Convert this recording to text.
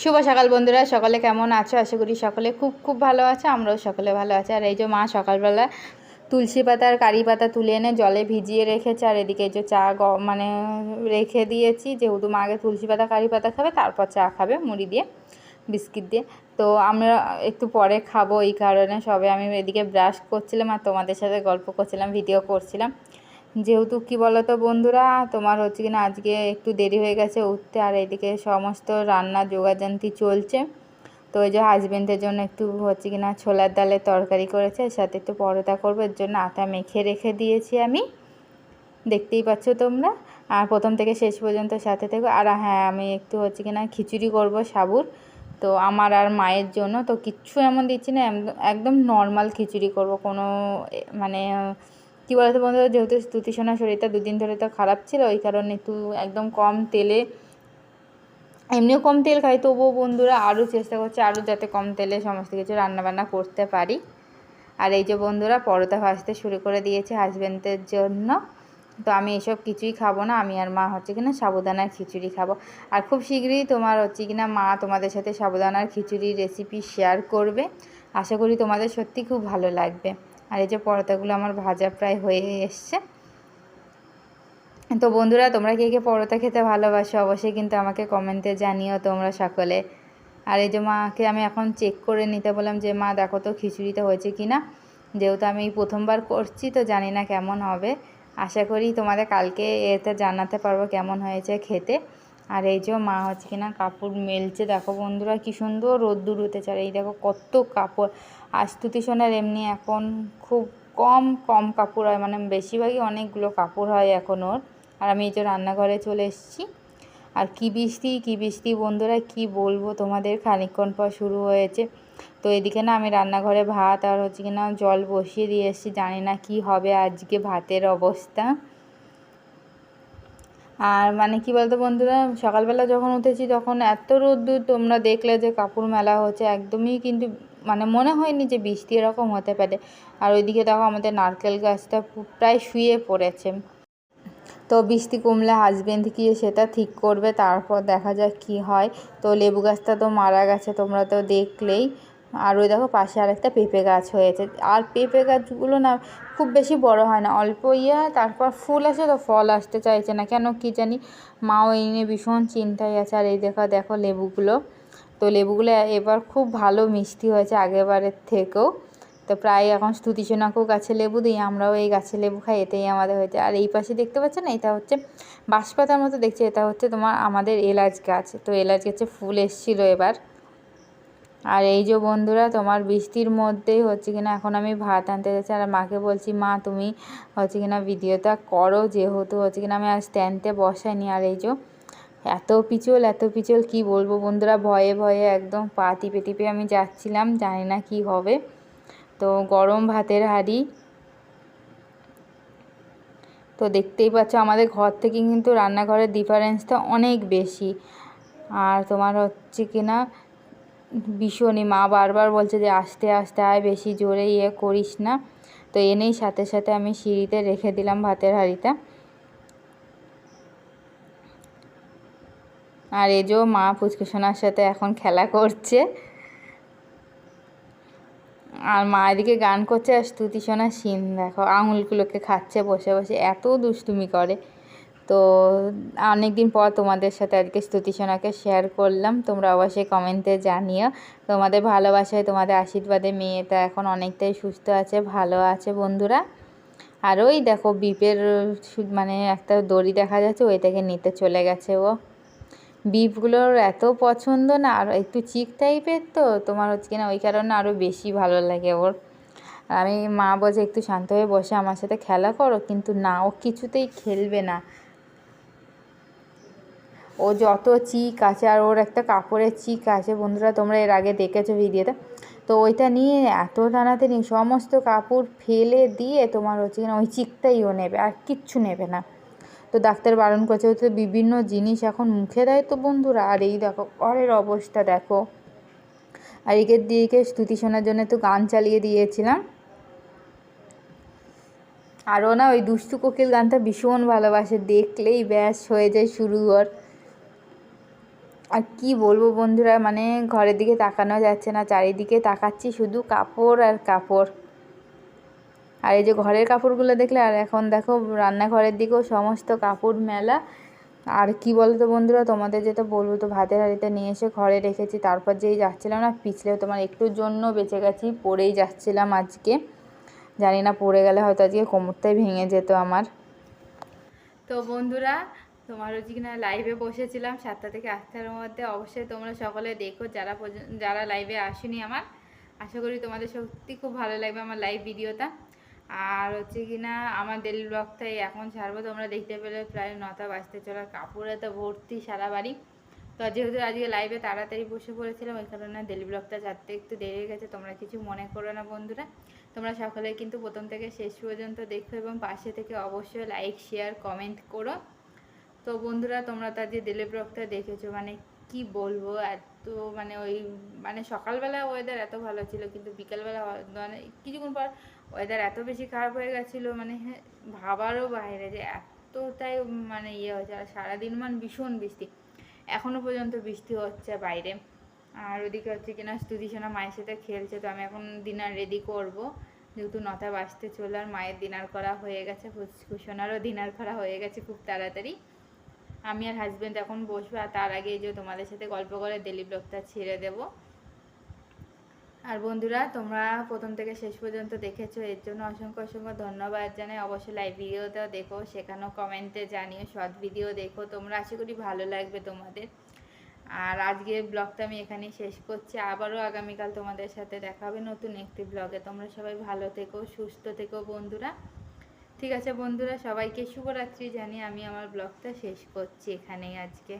শুভ সকাল বন্ধুরা, সকলে কেমন আছো? আশা করি সকলে খুব খুব ভালো আছে, আমরাও সকলে ভালো আছি। আর এই যে মা সকালবেলা তুলসী পাতা আর কারি পাতা তুলে এনে জলে ভিজিয়ে রেখেছে, আর এদিকে যে চা মানে রেখে দিয়েছি, যেহেতু মা আগে তুলসী পাতা, কারি পাতা খাবে, তারপর চা খাবে, মুড়ি দিয়ে, বিস্কিট দিয়ে। তো আমরা একটু পরে খাব, এই কারণে সবে আমি এদিকে ব্রাশ করছিলাম, আর তোমাদের সাথে গল্প করছিলাম ভিডিও করছিলাম। যেহেতু কি বলতো বন্ধুরা, তোমার হচ্ছে কিনা আজকে একটু দেরি হয়ে গেছে উঠতে, আর এদিকে সমস্ত রান্নার যোগাযান্তি চলছে। তো ওই যে হাজবেন্ডের জন্য একটু হচ্ছে কিনা ছোলার ডালের তরকারি করেছে সাথে একটু পরোটা করব, এর জন্য আটা মেখে রেখে দিয়েছি আমি। দেখতেই পাচ্ছ তোমরা। আর প্রথম থেকে শেষ পর্যন্ত সাথে থেকো। আর হ্যাঁ আমি একটু হচ্ছে কিনা খিচুড়ি করব সাবুর। তো আমার আর মায়ের জন্য তো কিচ্ছু এমন দিচ্ছি না, একদম নর্মাল খিচুড়ি করব। কোনো মানে কী বলতো বন্ধুরা যেহেতু স্তুতি সোনার শরীরটা দুদিন ধরে তো খারাপ ছিল, ওই কারণে একটু একদম কম তেলে, এমনিও কম তেল খাই, তবুও বন্ধুরা আরও চেষ্টা করছে আরও যাতে কম তেলে সমস্ত কিছু রান্নাবান্না করতে পারি। আর এই যে বন্ধুরা, পরোটা ভাজতে শুরু করে দিয়েছে হাজব্যান্ডের জন্য। তো আমি এসব কিছুই খাব না, আমি আর মা হচ্ছে কিনা সাবুদানার খিচুড়ি খাব। আর খুব শীঘ্রই তোমার হচ্ছে কিনা মা তোমাদের সাথে সাবুদানার খিচুড়ির রেসিপি শেয়ার করবে। আশা করি তোমাদের সত্যি খুব ভালো লাগবে। আর এই যে পরোটাগুলো আমার ভাজা প্রায় হয়ে এসছে। তো বন্ধুরা, তোমরা কে কে পরোটা খেতে ভালোবাসো অবশ্যই কিন্তু আমাকে কমেন্টে জানিও তোমরা সকলে। আর এই যে মাকে আমি এখন চেক করে নিতে বললাম যে, মা, দেখো তো খিচুড়িটা হয়েছে কি না? যেহেতু আমি প্রথমবার করছি, তো জানি না কেমন হবে। আশা করি তোমাদের কালকে এতে জানাতে পারব কেমন হয়েছে খেতে। আর এই যে মা হচ্ছে কিনা কাপড় মেলছে। দেখো বন্ধুরা কি সুন্দর রোদ্দুর উঠেছে। আর এই দেখো কত কাপড়। আর স্তুতি সোনার এমনি এখন খুব কম কম কাপড় হয়। মানে বেশিরভাগই অনেকগুলো কাপড় হয় এখন ওর। আর আমি এই যে রান্নাঘরে চলে এসেছি। আর কি বৃষ্টি কি বৃষ্টি বন্ধুরা, কি বলব তোমাদের? খানিকক্ষণ পর শুরু হয়েছে। তো এদিকে না আমি রান্নাঘরে ভাত আর হচ্ছে কিনা জল বসিয়ে দিয়ে এসেছি। জানি না কি হবে আজকে ভাতের অবস্থা। আর মানে কি বলতো বন্ধুরা, সকালবেলা যখন উঠেছি তখন এত রোদ্দুর, তোমরা দেখলে যে কাপড় মেলা হচ্ছে, একদমই কিন্তু মানে মনে হয়নি যে বৃষ্টি এরকম হতে পারে। আর ওইদিকে দেখো আমাদের নারকেল গাছটা প্রায় শুয়ে পড়েছে। তো বৃষ্টি কমলে হাজবেন্ড গিয়ে সেটা ঠিক করবে, তারপর দেখা যাক কি হয়। তো লেবু গাছটা তো মারা গেছে, তোমরা তো দেখলেই। আর ওই দেখো পাশে আরেকটা পেঁপে গাছ হয়েছে। আর পেঁপে গাছগুলো না খুব বেশি বড় হয় না, অল্প ইয়ে তারপর ফুল আসে তো ফল আসতে চাইছে না। কেন কি জানি মাও এই নিয়ে ভীষণ চিন্তায় আছে। আর এই দেখো দেখো লেবুগুলো। তো লেবুগুলো এবার খুব ভালো মিষ্টি হয়েছে আগেরবারের থেকেও। তো প্রায় এখন স্তুতিসোনাকেও গাছে লেবু দিই, আমরাও এই গাছে লেবু খাই, এটাই আমাদের হয়েছে। আর এই পাশে দেখতে পাচ্ছেন না, এটা হচ্ছে বাঁশপাতার মতো দেখছি, এটা হচ্ছে তোমার আমাদের এলাচ গাছ। তো এলাচ গাছে ফুল এসেছিল এবার। আর এই যে বন্ধুরা, তোমার বৃষ্টির মধ্যেই হচ্ছে কিনা এখন আমি ভাত আনতে যাচ্ছি। আর মাকে বলছি, মা, তুমি হচ্ছে কিনা ভিডিওটা করো, যেহেতু হচ্ছে কিনা আমি আর স্ট্যান্ডে বসাইনি। আর এই যে এত পিছল এত পিছল কি বলব বন্ধুরা, ভয়ে ভয়ে একদম পা টিপে টিপে আমি যাচ্ছিলাম, জানি না কি হবে। তো গরম ভাতের হাঁড়ি। তো দেখতেই পাচ্ছ, আমাদের ঘর থেকে কিন্তু রান্নাঘরের ডিফারেন্সটা অনেক বেশি। আর তোমার হচ্ছে কি না ভীষণই। মা বারবার বলছে যে, আস্তে আস্তে, আয়, বেশি জোরে ইয়ে করিস না। তো এনেই সাথে সাথে আমি সিঁড়িতে রেখে দিলাম ভাতের হাঁড়িটা। আর এজো মা পুচকুসোনার সাথে এখন খেলা করছে। আর মা এদিকে গান করছে আর স্তুতি শোনা সিন, দেখো। আঙুলগুলোকে খাচ্ছে বসে বসে। এত দুষ্টুমি করে। তো অনেক দিন পর তোমাদের সাথে আজকে স্তুতি সোনাকে শেয়ার করলাম। তোমরা অবশ্যই কমেন্টে জানিও। তোমাদের ভালোবাসায় তোমাদের আশীর্বাদে মেয়েটা এখন অনেকটাই সুস্থ আছে, ভালো আছে বন্ধুরা। আর ওই দেখো বিপের মানে একটা দড়ি দেখা যাচ্ছে, ওইটাকে নিতে চলে গেছে ও। বিপগুলোর এত পছন্দ না, আর একটু চিক টাইপের তো, তোমার হচ্ছে কিনা ওই কারণে আরও বেশি ভালো লাগে ওর। আমি মা বলছে, একটু শান্ত হয়ে বসে, আমার সাথে খেলা করো। কিন্তু না, ও কিছুতেই খেলবে না। ও যত চিক আছে আর ওর একটা কাপড়ের চিক আছে, বন্ধুরা তোমরা এর আগে দেখেছ ভিডিওতে। তো ওইটা নিয়ে এত টানাটানি, সমস্ত কাপড় ফেলে দিয়ে তোমার হচ্ছে কিনা ওই চিকটাই ও নেবে, আর কিচ্ছু নেবে না। তো ডাক্তার বারণ করছে ওই তো বিভিন্ন জিনিস এখন মুখে দেয় তো বন্ধুরা, আর এই দেখো, ঘরের অবস্থা দেখো। আর একের দিকে স্তুতি শোনার জন্য তো গান চালিয়ে দিয়েছিলাম। আরও না ওই দুষ্টু কোকিল গানটা ভীষণ ভালোবাসে, দেখলেই ব্যাস হয়ে যায় শুরু ওর। আর কি বলব বন্ধুরা মানে ঘরের দিকে তাকানো যাচ্ছে না, চারিদিকে তাকাচ্ছি শুধু কাপড় আর কাপড়। আর এই যে ঘরের কাপড়গুলো দেখলে, আর এখন দেখো রান্নাঘরের দিকেও সমস্ত কাপড় মেলা। আর কি বলো তো বন্ধুরা, তোমাদের যেটা বলব তো ভাতের হাঁড়িতে নিয়ে এসে ঘরে রেখেছি, তারপর যেই যাচ্ছিলাম না, পিছলেও তোমার একটুর জন্য বেঁচে গেছি, পড়েই যাচ্ছিলাম আজকে। জানি না পড়ে গেলে হয়তো আজকে কোমরটাই ভেঙে যেত আমার। তো বন্ধুরা তোমার হচ্ছে কিনা লাইভে বসেছিলাম সাতটা থেকে আটটার মধ্যে। অবশ্যই তোমরা সকলে দেখো যারা যারা লাইভে আসেনি আমার। আশা করি তোমাদের সত্যি খুব ভালো লাগবে আমার লাইভ ভিডিওটা আর হচ্ছে কিনা আমার ডেলি ব্লগটাই এখন ছাড়বো। তোমরা দেখতে পেলে প্রায় নটা বাজতে চলার কাপড়ে তো ভর্তি সারা বাড়ি। তো যেহেতু আজকে লাইভে তাড়াতাড়ি বসে পড়েছিলাম, ওই কারণে ডেলি ব্লগটা ছাড়তে একটু দেরি হয়ে গেছে। তোমরা কিছু মনে করো না বন্ধুরা। তোমরা সকলে কিন্তু প্রথম থেকে শেষ পর্যন্ত দেখো এবং পাশে থেকে অবশ্যই লাইক শেয়ার কমেন্ট করো। তো বন্ধুরা তোমরা তো আজকে ডেলি ব্লগটা দেখেছ মানে কি বলব? এত মানে ওই মানে সকালবেলা ওয়েদার এত ভালো ছিল কিন্তু বিকালবেলা মানে কিছুক্ষণ পর ওয়েদার এত বেশি খারাপ হয়ে গেছিল মানে হ্যাঁ, ভাবারও বাইরে যে এতটাই মানে ইয়ে হয়েছে আর সারাদিন মান ভীষণ বৃষ্টি। এখনও পর্যন্ত বৃষ্টি হচ্ছে বাইরে। আর ওদিকে হচ্ছে কিনা স্তুতি সোনা মায়ের সাথে খেলছে তো আমি এখন ডিনার রেডি করব। যেহেতু নটা বাজতে চলে আর মায়ের ডিনার করা হয়ে গেছে কুসোনারও ডিনার করা হয়ে গেছে খুব তাড়াতাড়ি। আমি আর হাজব্যান্ড এখন বসবো, আর তার আগে যে তোমাদের সাথে গল্প করে ডেলি ব্লগটা ছেড়ে দেবো। আর বন্ধুরা, তোমরা প্রথম থেকে শেষ পর্যন্ত দেখেছ, এর জন্য অসংখ্য অসংখ্য ধন্যবাদ জানাই। অবশ্যই লাইভ ভিডিওটাও দেখো, সেখানেও কমেন্টে জানিও শর্ট ভিডিও দেখো। তোমরা আশা করি ভালো লাগবে তোমাদের। আর আজকের ব্লগটা আমি এখানেই শেষ করছি। আবারও আগামীকাল তোমাদের সাথে দেখা হবে নতুন একটি ব্লগে তোমরা সবাই ভালো থেকো, সুস্থ থেকো বন্ধুরা। ঠিক আছে বন্ধুরা সবাইকে শুভরাত্রি জানিয়ে আমি আমার ব্লগটা শেষ করছি এখানেই আজকে।